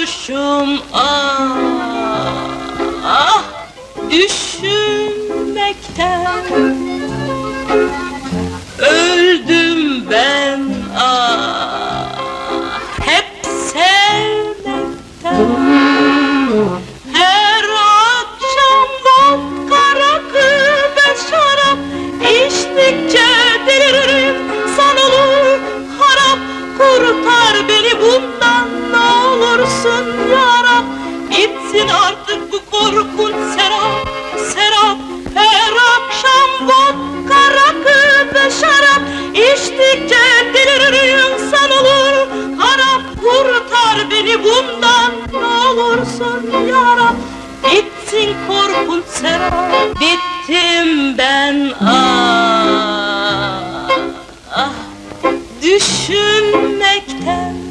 Sarhoşum ah, ah düşünmekten olursun yarab Bitsin artık bu korkunç serap. Serap Her akşam vodka rakı ve şarap. İçtikçe deliririm sanılır harap. Kurtar beni bundan ne olursun yarab. Bitsin korkunç serap. Bittim ben ah, ah. Düşünmekten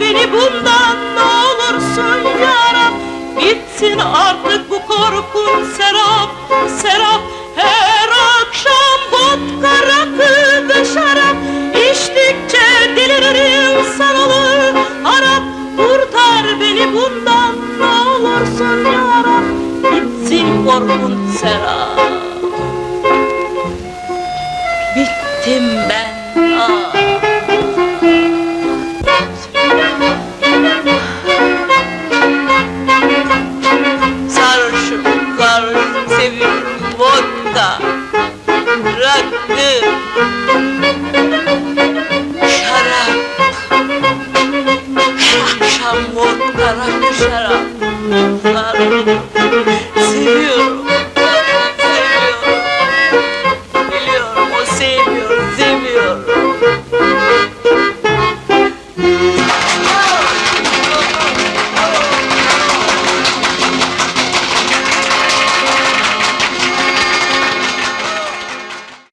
Beni bundan ne olursun yarab. Bitsin artık bu korkunç serap serap. Her akşam vodka rakı ve şarap. İçtikçe deliririm sanılır harap. Kurtar beni bundan ne olursun yarab. Bitsin korkunç serap. Bittim ben Rakı Şarap. Akşam vodka, rakı, şarap